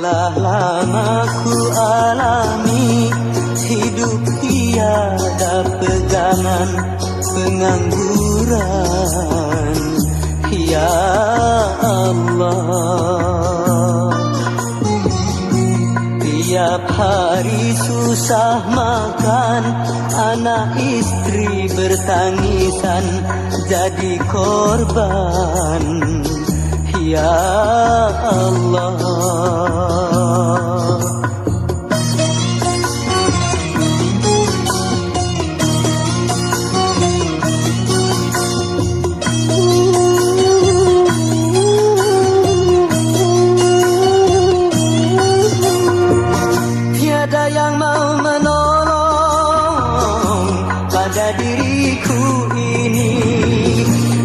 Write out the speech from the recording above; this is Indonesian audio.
Telah lama ku alami hidup tiada pegangan pengangguran. Ya Allah. Tiap hari susah makan Anak istri bertangisan Jadi korban. Ya Ada yang mau menolong pada diriku ini.